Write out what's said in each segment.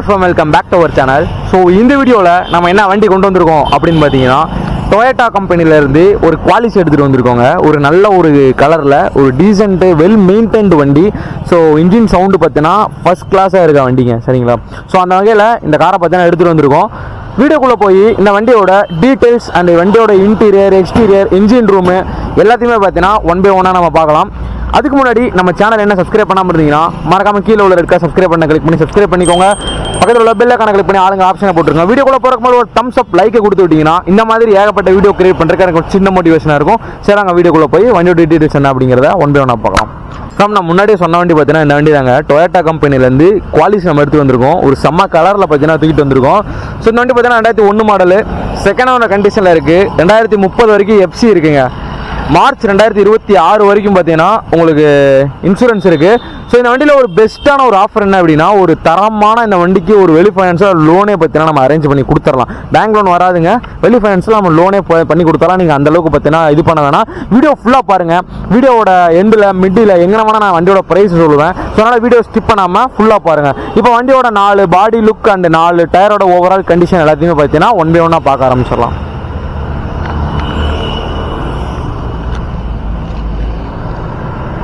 FM welcome back to our channel so இந்த வீடியோவில் நம்ம என்ன வண்டி கொண்டு வந்திருக்கோம் அப்படின்னு பார்த்தீங்கன்னா டொயேட்டா கம்பெனிலேருந்து ஒரு குவாலிஸ் எடுத்துகிட்டு வந்திருக்கோங்க. ஒரு நல்ல ஒரு கலரில் ஒரு டீசென்ட்டு வெல் மெயின்டைன்டு வண்டி. ஸோ இன்ஜின் சவுண்டு பார்த்தீங்கன்னா ஃபஸ்ட் கிளாஸாக இருக்க வண்டிங்க சரிங்களா? ஸோ அந்த வகையில் இந்த காரை பார்த்தீங்கன்னா எடுத்துகிட்டு வந்திருக்கோம். வீடியோக்குள்ளே போய் இந்த வண்டியோட டீட்டெயில்ஸ் அண்ட் வண்டியோட இன்டீரியர் எக்ஸ்டீரியர் இன்ஜின் ரூமு எல்லாத்தையுமே பார்த்தீங்கன்னா ஒன் பை ஒன்னாக நம்ம பார்க்கலாம். அதுக்கு முன்னாடி நம்ம சேனல் என்ன சப்ஸ்கிரைப் பண்ணாமல் இருந்தீங்கன்னா மறக்காம கீழே உள்ள இருக்க சப்ஸ்கிரைப் பண்ண கிளிக் பண்ணி சப்ஸ்கிரைப் பண்ணிக்கோங்க. பக்கத்தில் உள்ள பெல்ல கணக்கு பண்ணி ஆளுங்க ஆப்ஷனை போட்டுருங்க. வீடியோக்குள்ள போகிறக்கு முன்னாடி ஒரு தம்ஸ் அப் லைக்கை கொடுத்து விட்டீங்கன்னா இந்த மாதிரி ஏகப்பட்ட வீடியோ கிரியேட் பண்ணுறதுக்கு எனக்கு ஒரு சின்ன மோட்டிவேஷனாக இருக்கும். சரி அங்கே வீடியோக்குள்ளே போய் வண்டியோட டீட்டெயில்ஸ் என்ன அப்படிங்கிறத ஒன் பை ஒன்னாக பார்க்கலாம். ஃப்ரம் நான் முன்னாடியே சொன்ன வண்டி பார்த்தீங்கன்னா இந்த வண்டி தாங்க. டொயட்டா கம்பெனிலேருந்து குவாலிஸ் நம்ம எடுத்து வந்திருக்கோம். ஒரு செம்ம கலரில் பார்த்தீங்கன்னா தூக்கிட்டு வந்திருக்கோம். ஸோ இந்த வண்டி பார்த்தீங்கன்னா ரெண்டாயிரத்தி ஒன்று மாடலு செகண்ட் ஓனர் கண்டிஷனில் இருக்குது ரெண்டாயிரத்தி முப்பது வரைக்கும் எஃப்சி இருக்குங்க. மார்ச் ரெண்டாயிரத்தி இருபத்தி ஆறு வரைக்கும் பார்த்தீங்கன்னா உங்களுக்கு இன்சூரன்ஸ் இருக்குது ஸோ இந்த வண்டியில் ஒரு பெஸ்ட்டான ஒரு ஆஃபர் என்ன அப்படின்னா ஒரு தரமான இந்த வண்டிக்கு ஒரு வெளி ஃபைனான்ஸில் லோனே பார்த்தீங்கன்னா நம்ம அரேஞ்ச் பண்ணி கொடுத்துடலாம். பேங்க் லோன் வராதுங்க. வெளி ஃபைனான்ஸில் நம்ம லோனே பண்ணி கொடுத்தாலாம் நீங்கள் அந்தளவுக்கு பார்த்தீங்கன்னா இது பண்ண வேணாம். வீடியோ ஃபுல்லாக பாருங்கள் வீடியோவோட எண்டில் மிட்டில் எங்கே வேணால் நான் வண்டியோட ப்ரைஸ் சொல்லுவேன். ஸோ அதனால் வீடியோ ஸ்கிப் பண்ணாமல் ஃபுல்லாக பாருங்கள் இப்போ வண்டியோட நாலு பாடி லுக் அண்ட் நாலு டயரோட ஓவரால் கண்டிஷன் எல்லாத்தையுமே பார்த்தீங்கன்னா ஒன் பை ஒன்னாக பார்க்க ஆரம்பிச்சிடலாம்.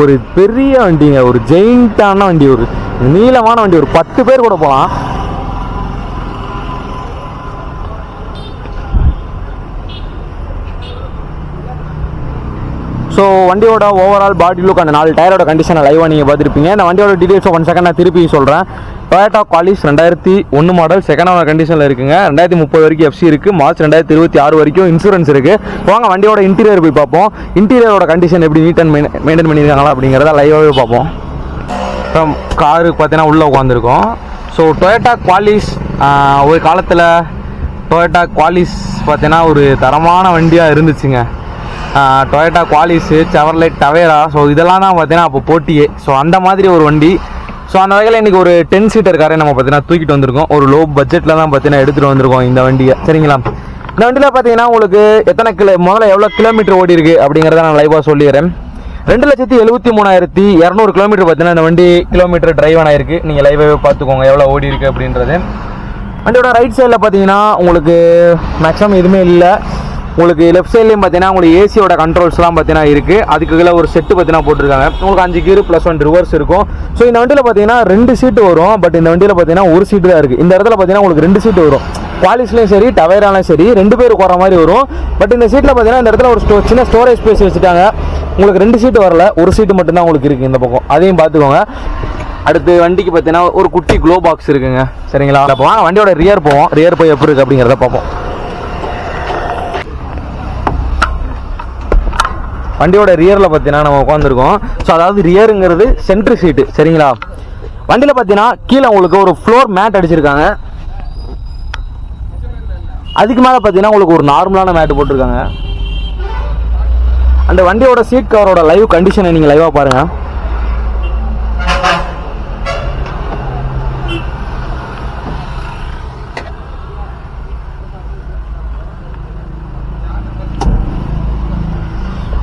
ஒரு பெரிய வண்டிங்க ஒரு ஜெயிண்டான வண்டி ஒரு நீளமான வண்டி ஒரு பத்து பேர் கூட போகலாம் ஸோ வண்டியோட ஓவரால் பாடி லுக் அந்த நாலு டயரோட கண்டிஷனை லைவாக நீங்கள் பார்த்துருப்பீங்க. இந்த வண்டியோட டீட்டெயில்ஸை ஒன் செகண்ட் நான் திருப்பி சொல்கிறேன் டொயோட்டா குவாலிஸ் ரெண்டாயிரத்தி ஒன்று மாடல் செகண்ட் ஹவர் கண்டிஷனில் இருக்குங்க. ரெண்டாயிரத்தி முப்பது வரைக்கும் எஃப்சி இருக்குது மார்ச் ரெண்டாயிரத்தி இருபத்தி ஆறு வரைக்கும் இன்சூரன்ஸ் இருக்குது வாங்க வண்டியோட இன்டீரியர் போய் பார்ப்போம். இன்டீரியரோட கண்டிஷன் எப்படி நீட் அண்ட் மெயின்டைன் பண்ணியிருக்காங்களா அப்படிங்கிறத லைவாகவே பார்ப்போம். அப்புறம் காருக்கு பார்த்தீங்கன்னா உள்ளே உட்காந்துருக்கோம் ஸோ டொயோட்டா குவாலிஸ் ஒரு காலத்தில் டொயோட்டா குவாலிஸ் பார்த்தீங்கன்னா ஒரு தரமான வண்டியாக இருந்துச்சுங்க. Toyota Qualis Chevrolet Tavera so இதெல்லாம் தான் பார்த்தீங்கன்னா அப்போ போட்டியே. ஸோ அந்த மாதிரி ஒரு வண்டி ஸோ அந்த வகையில் இன்றைக்கி ஒரு டென் சீட்டர் காரை நம்ம பார்த்தீங்கன்னா தூக்கிட்டு வந்திருக்கோம். ஒரு லோ பட்ஜெட்டில் தான் பார்த்தீங்கன்னா எடுத்துகிட்டு வந்திருக்கோம் இந்த வண்டியை. சரிங்களா? இந்த வண்டியில் பார்த்தீங்கன்னா உங்களுக்கு எத்தனை கிலோ முதல்ல எவ்வளோ கிலோமீட்டர் ஓடி இருக்குது அப்படிங்கிறத நான் லைவாக சொல்லிடுறேன். ரெண்டு லட்சத்தி எழுபத்தி மூணாயிரத்தி இரநூறு கிலோமீட்டர் பார்த்தீங்கன்னா இந்த வண்டி கிலோமீட்டர் டிரைவ் ஆகிருக்கு நீங்கள் லைவாகவே பார்த்துக்கோங்க எவ்வளோ ஓடி இருக்குது அப்படின்றது. வண்டியோட ரைட் சைடில் பார்த்தீங்கன்னா உங்களுக்கு மேக்ஸிமம் எதுவுமே இல்லை. உங்களுக்கு லெஃப்ட் சைட்லேயும் பார்த்தீங்கன்னா உங்களுக்கு ஏசியோட கண்ட்ரோல்ஸ்லாம் பார்த்தீங்கன்னா இருக்குது அதுக்கு கீழே ஒரு செட்டு பார்த்தீங்கன்னா போட்டிருக்காங்க. உங்களுக்கு அஞ்சு கீர் ப்ளஸ் ஒன் ரிவர்ஸ் இருக்கும். ஸோ இந்த வண்டியில் பார்த்தீங்கன்னா ரெண்டு சீட்டு வரும். பட் இந்த வண்டியில் பார்த்தீங்கன்னா ஒரு சீட்டு தான் இருக்குது இந்த இடத்துல பார்த்தீங்கன்னா உங்களுக்கு ரெண்டு சீட்டு வரும். குவாலிஸ்லையும் சரி டவேராலையும் சரி ரெண்டு பேர் போகிற மாதிரி வரும். பட் இந்த சீட்டில் பார்த்தீங்கன்னா இந்த இடத்துல ஒரு ஸ்டோ சின்ன ஸ்டோரேஜ் ஸ்பேஸ் வச்சுட்டாங்க. உங்களுக்கு ரெண்டு சீட்டு வரல. ஒரு சீட்டு மட்டும்தான் உங்களுக்கு இருக்குது இந்த பக்கம். அதையும் பார்த்துக்கோங்க அடுத்து வண்டிக்கு பார்த்தீங்கன்னா ஒரு குட்டி க்ளோ பாக்ஸ் இருக்குங்க. சரிங்களா? அப்போ வாங்க வண்டியோட ரியர் போவோம். ரியர் போய் எப்படி இருக்குது அப்படிங்கிறத பார்ப்போம். வண்டியோட ரியரில் பார்த்தீங்கன்னா நம்ம உட்காந்துருக்கோம் ஸோ அதாவது ரியருங்கிறது சென்ட்ரு சீட்டு சரிங்களா? வண்டியில் பார்த்தீங்கன்னா கீழே உங்களுக்கு ஒரு ஃப்ளோர் மேட் அடிச்சிருக்காங்க. அதுக்கு மேலே பார்த்தீங்கன்னா உங்களுக்கு ஒரு நார்மலான மேட் போட்டிருக்காங்க. அந்த வண்டியோட சீட் கவரோட லைவ் கண்டிஷனை நீங்கள் லைவாக பாருங்கள்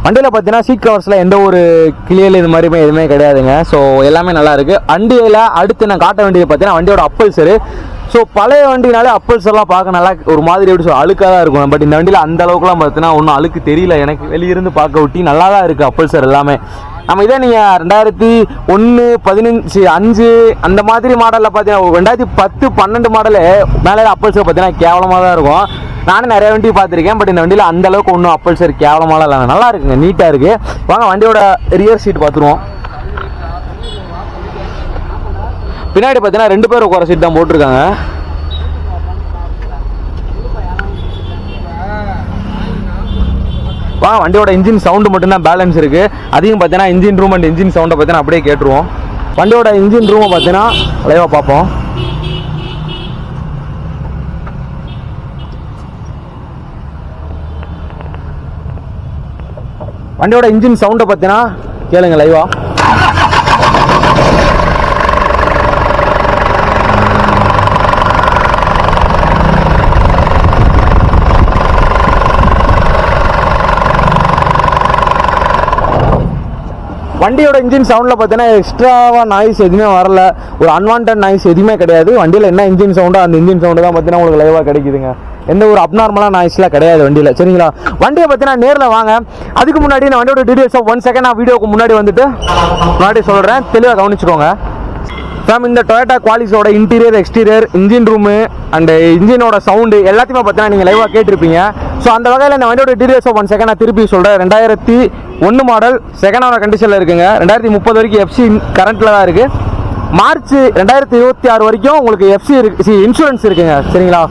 வண்டியில் பார்த்தீங்கன்னா சீட் கவர்ஸில் எந்த ஒரு கிளியல் இது மாதிரிமே எதுவுமே கிடையாதுங்க. ஸோ எல்லாமே நல்லா இருக்குது வண்டியில் அடுத்து நான் காட்ட வேண்டியது பார்த்தீங்கன்னா வண்டியோட அப்பல்சரு ஸோ பழைய வண்டினாலே அப்பல்ஸ் எல்லாம் பார்க்க நல்லா ஒரு மாதிரி எப்படி சொல்ல அழுக்காக தான் இருக்கும். பட் இந்த வண்டியில் அந்த அளவுக்குலாம் பார்த்தீங்கன்னா ஒன்றும் அழுக்கு தெரியல. எனக்கு வெளியிருந்து பார்க்க ஒட்டி நல்லா தான் இருக்குது அப்பல்சர் எல்லாமே. நம்ம இதே நீங்கள் ரெண்டாயிரத்தி ஒன்று பதினஞ்சு அஞ்சு அந்த மாதிரி மாடலில் பார்த்தீங்கன்னா ரெண்டாயிரத்தி பத்து பன்னெண்டு மாடலு மேலே அப்பல்சர் பார்த்தீங்கன்னா கேவலமாக தான் இருக்கும். நானும் நிறைய வண்டி பார்த்துருக்கேன் பட் இந்த வண்டியில் அந்த அளவுக்கு ஒன்றும் அப்பல்சர் கேவலமாக இல்லை. நல்லா இருக்குங்க நீட்டாக இருக்குது வாங்க வண்டியோட ரியர் சீட் பார்த்துருவோம். பின்னாடி பார்த்தீங்கன்னா ரெண்டு பேர் உட்கார சீட் தான் போட்டிருக்காங்க. பார்த்தோம்னா வண்டியோட இன்ஜின் சவுண்டு மட்டும்தான் பேலன்ஸ் இருக்குது அதையும் பார்த்தீங்கன்னா இன்ஜின் ரூம் அண்ட் இன்ஜின் சவுண்டை பார்த்தீங்கன்னா அப்படியே கேட்டுருவோம். வண்டியோட இன்ஜின் ரூமை பார்த்தீங்கன்னா லைவாக பார்ப்போம். வண்டியோட இன்ஜின் சவுண்டை பார்த்தீங்கன்னா கேளுங்க லைவா வண்டியோட இன்ஜின் சவுண்டில் பார்த்தீங்கன்னா எக்ஸ்ட்ராவாக நாய்ஸ் எதுவுமே வரல. ஒரு அன்வான்ட் நாய்ஸ் எதுவுமே கிடையாது. வண்டியில் என்ன இன்ஜின் சவுண்டோ அந்த இன்ஜின் சவுண்டு தான் பார்த்தீங்கன்னா உங்களுக்கு லைவாக கிடைக்குதுங்க. எந்த ஒரு அப்நார்மலான நாய்ஸ்லாம் கிடையாது வண்டியில். சரிங்களா? வண்டியை பார்த்தீங்கன்னா நேரில் வாங்க. அதுக்கு முன்னாடி நான் வண்டியோட டீடைல்ஸை ஒன் செகண்ட் நான் வீடியோக்கு முன்னாடி வந்துட்டு முன்னாடி சொல்கிறேன் தெளிவாக கவனிச்சுக்கோங்க. மேம் இந்த Toyota குவாலிஸோட interior exterior engine room and இன்ஜினோட சவுண்டு எல்லாத்தையுமே பார்த்தீங்கன்னா நீங்கள் லைவாக கேட்டிருப்பீங்க. ஸோ அந்த வகையில் இந்த வண்டியோட டீடைல்ஸ் ஒன் செகண்ட் நான் திருப்பி சொல்கிறேன் ரெண்டாயிரத்தி ஒன்று மாடல் செகண்ட் ஆன கண்டிஷனில் இருக்குங்க. ரெண்டாயிரத்தி முப்பது வரைக்கும் எஃப்சி கரண்ட்டில் தான் இருக்குது மார்ச் ரெண்டாயிரத்தி இருபத்தி ஆறு வரைக்கும் உங்களுக்கு எஃப்சி இருக்கு இன்சூரன்ஸ் இருக்குங்க. சரிங்களா?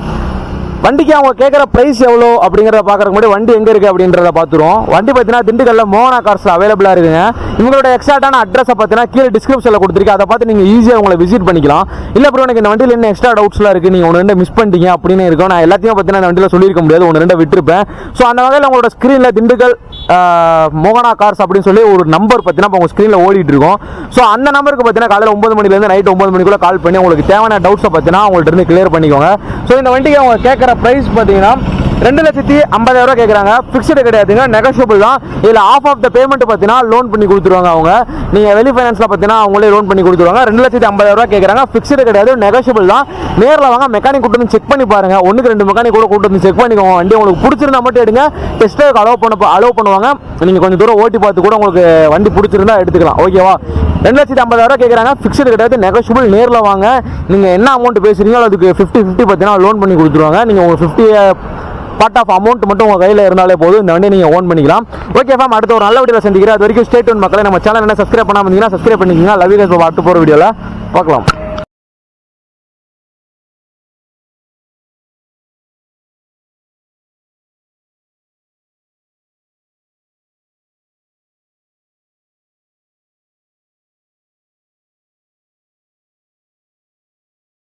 வண்டிக்கு அவங்க கேட்குற ப்ரைஸ் எவ்வளோ அப்படிங்கிறத பார்க்குறக்கு முன்னாடி வண்டி எங்கே இருக்குது அப்படின்றத பார்த்துருவோம் வண்டி பார்த்தீங்கன்னா திண்டுக்கல்ல மோகனா கார்ஸில் அவைலபிளாக இருக்குங்க. இவங்களோட எக்ஸாக்டான அட்ரஸை பார்த்தீங்கன்னா கீழே டிஸ்கிரிப்ஷனில் கொடுத்துருக்கேன். அதை பார்த்து நீங்கள் ஈஸியாக உங்களை விசிட் பண்ணிக்கலாம். இல்லை அப்புறம் எனக்கு இந்த வண்டியில் என்ன எக்ஸ்ட்ரா டவுட்ஸ்லாம் இருக்குது நீங்கள் ஒன்று ரெண்டு மிஸ் பண்ணிட்டீங்க அப்படின்னு இருக்கும் நான் எல்லாத்தையும் பார்த்தீங்கன்னா இந்த வண்டியில் சொல்லியிருக்க முடியாது. ஒன்று ரெண்டு விட்டுருப்பேன். ஸோ அந்த வகையில் உங்களோட ஸ்க்ரீனில் திண்டுக்கல் மோகனா கார்ஸ் அப்படின்னு சொல்லி ஒரு நம்பர் பார்த்தீங்கன்னா இப்போ உங்கள் ஸ்க்ரீனில் ஓடிட்டு இருக்கோம் ஸோ அந்த நம்பருக்கு பார்த்தீங்கன்னா காலையில் ஒன்பது மணிலேருந்து நைட் ஒன்பது மணிக்குள்ளே கால் பண்ணி உங்களுக்கு தேவையான டவுட்ஸை பார்த்தீங்கன்னா உங்கள்கிட்ட இருந்து கிளியர் பண்ணிக்கோங்க. ஸோ இந்த வண்டிக்கு அவங்க கேட்குற ப்ரைஸ் பார்த்தீங்கன்னா ரெண்டு லட்சத்தி ஐம்பதாயிரம் ரூபா கேட்குறாங்க ஃபிக்ஸ்டு கிடையாதுங்க. நெகோஷியபிள் தான். இதில் ஆஃப் ஆஃப் த பேமெண்ட் பார்த்தீங்கன்னா லோன் பண்ணி கொடுத்துருவாங்க அவங்க. நீங்கள் வெளி ஃபைனான்ஸில் பார்த்தீங்கன்னா அவங்களே லோன் பண்ணி கொடுத்துருவாங்க. ரெண்டு லட்சத்தி ஐம்பதாயிரம் ரூபா கேட்குறாங்க ஃபிக்ஸ்டு கிடையாது. நெகோஷியபிள் தான். நேரில் வாங்க மெக்கானிக் கூட்டு வந்து செக் பண்ணி பாருங்க. ஒன்றுக்கு ரெண்டு மெக்கானிக் கூட கூட்டு வந்து செக் பண்ணிக்கோங்க. வண்டி உங்களுக்கு பிடிச்சிருந்தா மட்டும் எடுங்க. டெஸ்ட் அலோவ் பண்ண அலோவ் பண்ணுவாங்க. நீங்கள் கொஞ்சம் தூரம் ஓட்டி பார்த்து கூட உங்களுக்கு வண்டி பிடிச்சிருந்தா எடுத்துக்கலாம். ஓகேவா ரெண்டு லட்சத்தி ஐம்பதாயிரம் கேட்குறாங்க ஃபிக்ஸ்டு கிடையாது. நெகோஷியபிள் நேரில் வாங்க. நீங்கள் என்ன அமௌண்ட் பேசுறீங்களோ அதுக்கு ஃபிஃப்டி ஃபிஃப்டி பார்த்தீங்கன்னா லோன் பண்ணி கொடுத்துருவாங்க. நீங்கள் உங்கள் ஃபிஃப்டி பார்ட் ஆஃப் அமௌண்ட் மட்டும் உங்கள் கையில் இருந்தாலே போதும். இந்த வண்டியை நீங்கள் ஓன் பண்ணிக்கலாம். ஓகே ஃபேம் அடுத்த ஒரு நல்ல வீடியோ சந்திக்கிறேன். அது வரைக்கும் ஸ்டேட் ஒன் மக்களை. நம்ம சேனல் என்ன சப்ஸ்கிரைப் பண்ணாமல் இருந்தீங்கன்னா சப்ஸ்கிரைப் பண்ணிக்கோங்க. லவ் யூ பார்த்து போகிற வீடியோவில் பார்க்கலாம்.